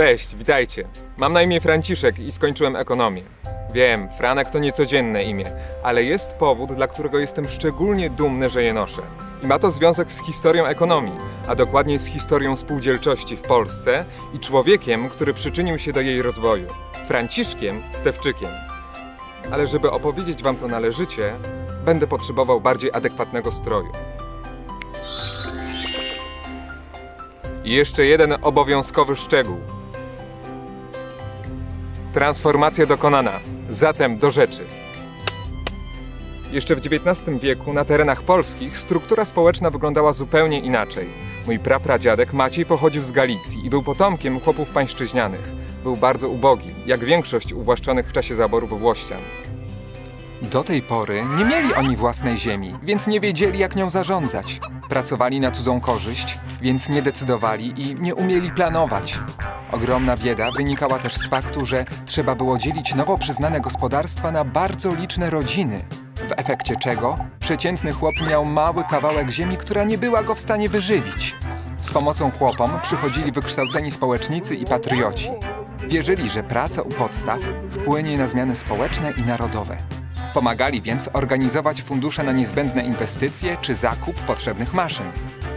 Cześć, witajcie. Mam na imię Franciszek i skończyłem ekonomię. Wiem, Franek to niecodzienne imię, ale jest powód, dla którego jestem szczególnie dumny, że je noszę. I ma to związek z historią ekonomii, a dokładnie z historią spółdzielczości w Polsce i człowiekiem, który przyczynił się do jej rozwoju. Franciszkiem Stewczykiem. Ale żeby opowiedzieć wam to należycie, będę potrzebował bardziej adekwatnego stroju. I jeszcze jeden obowiązkowy szczegół. Transformacja dokonana. Zatem do rzeczy. Jeszcze w XIX wieku na terenach polskich struktura społeczna wyglądała zupełnie inaczej. Mój prapradziadek Maciej pochodził z Galicji i był potomkiem chłopów pańszczyźnianych. Był bardzo ubogi, jak większość uwłaszczonych w czasie zaborów Włościan. Do tej pory nie mieli oni własnej ziemi, więc nie wiedzieli, jak nią zarządzać. Pracowali na cudzą korzyść, więc nie decydowali i nie umieli planować. Ogromna bieda wynikała też z faktu, że trzeba było dzielić nowo przyznane gospodarstwa na bardzo liczne rodziny. W efekcie czego przeciętny chłop miał mały kawałek ziemi, która nie była go w stanie wyżywić. Z pomocą chłopom przychodzili wykształceni społecznicy i patrioci. Wierzyli, że praca u podstaw wpłynie na zmiany społeczne i narodowe. Pomagali więc organizować fundusze na niezbędne inwestycje czy zakup potrzebnych maszyn.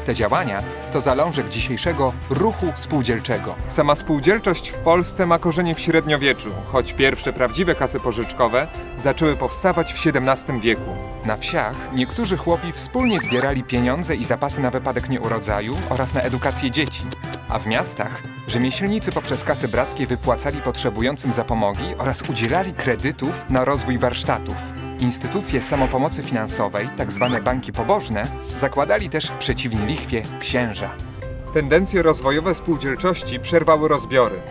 Te działania to zalążek dzisiejszego ruchu spółdzielczego. Sama spółdzielczość w Polsce ma korzenie w średniowieczu, choć pierwsze prawdziwe kasy pożyczkowe zaczęły powstawać w XVII wieku. Na wsiach niektórzy chłopi wspólnie zbierali pieniądze i zapasy na wypadek nieurodzaju oraz na edukację dzieci, a w miastach rzemieślnicy poprzez kasy brackie wypłacali potrzebującym zapomogi oraz udzielali kredytów na rozwój warsztatów. Instytucje samopomocy finansowej, tzw. banki pobożne, zakładali też przeciwnie lichwie księża. Tendencje rozwojowe spółdzielczości przerwały rozbiory.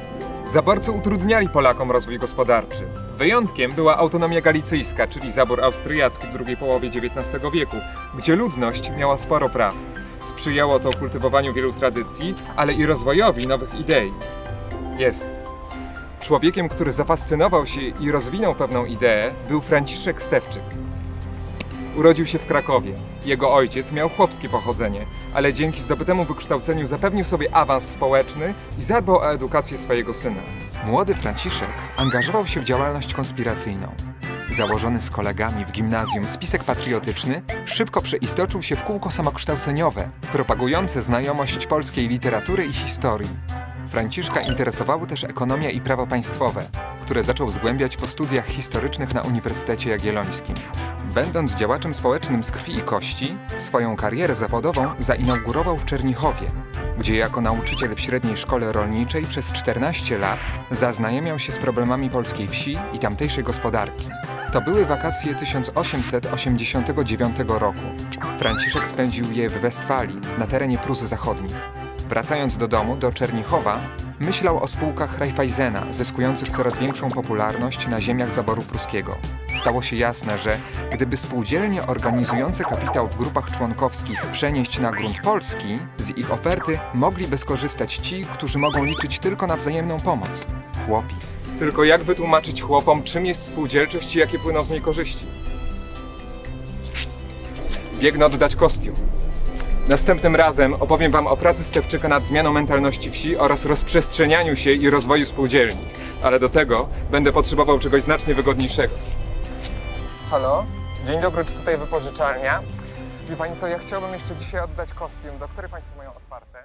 Zaborcy utrudniali Polakom rozwój gospodarczy. Wyjątkiem była autonomia galicyjska, czyli zabór austriacki w drugiej połowie XIX wieku, gdzie ludność miała sporo praw. Sprzyjało to kultywowaniu wielu tradycji, ale i rozwojowi nowych idei. Jest. Człowiekiem, który zafascynował się i rozwinął pewną ideę, był Franciszek Stewczyk. Urodził się w Krakowie. Jego ojciec miał chłopskie pochodzenie, ale dzięki zdobytemu wykształceniu zapewnił sobie awans społeczny i zadbał o edukację swojego syna. Młody Franciszek angażował się w działalność konspiracyjną. Założony z kolegami w gimnazjum spisek patriotyczny szybko przeistoczył się w kółko samokształceniowe, propagujące znajomość polskiej literatury i historii. Franciszka interesowały też ekonomia i prawo państwowe, które zaczął zgłębiać po studiach historycznych na Uniwersytecie Jagiellońskim. Będąc działaczem społecznym z krwi i kości, swoją karierę zawodową zainaugurował w Czernichowie, gdzie jako nauczyciel w średniej szkole rolniczej przez 14 lat zaznajamiał się z problemami polskiej wsi i tamtejszej gospodarki. To były wakacje 1889 roku. Franciszek spędził je w Westfalii, na terenie Prus Zachodnich. Wracając do domu, do Czernichowa, myślał o spółkach Raiffeisena, zyskujących coraz większą popularność na ziemiach zaboru pruskiego. Stało się jasne, że gdyby spółdzielnie organizujące kapitał w grupach członkowskich przenieść na grunt polski, z ich oferty mogliby skorzystać ci, którzy mogą liczyć tylko na wzajemną pomoc chłopi. Tylko jak wytłumaczyć chłopom, czym jest spółdzielczość i jakie płyną z niej korzyści? Biegnę oddać kostium. Następnym razem opowiem Wam o pracy Stewczyka nad zmianą mentalności wsi oraz rozprzestrzenianiu się i rozwoju spółdzielni. Ale do tego będę potrzebował czegoś znacznie wygodniejszego. Halo? Dzień dobry, czy tutaj wypożyczalnia? Wie Pani co, ja chciałbym jeszcze dzisiaj oddać kostium. Do której Państwo mają otwarte?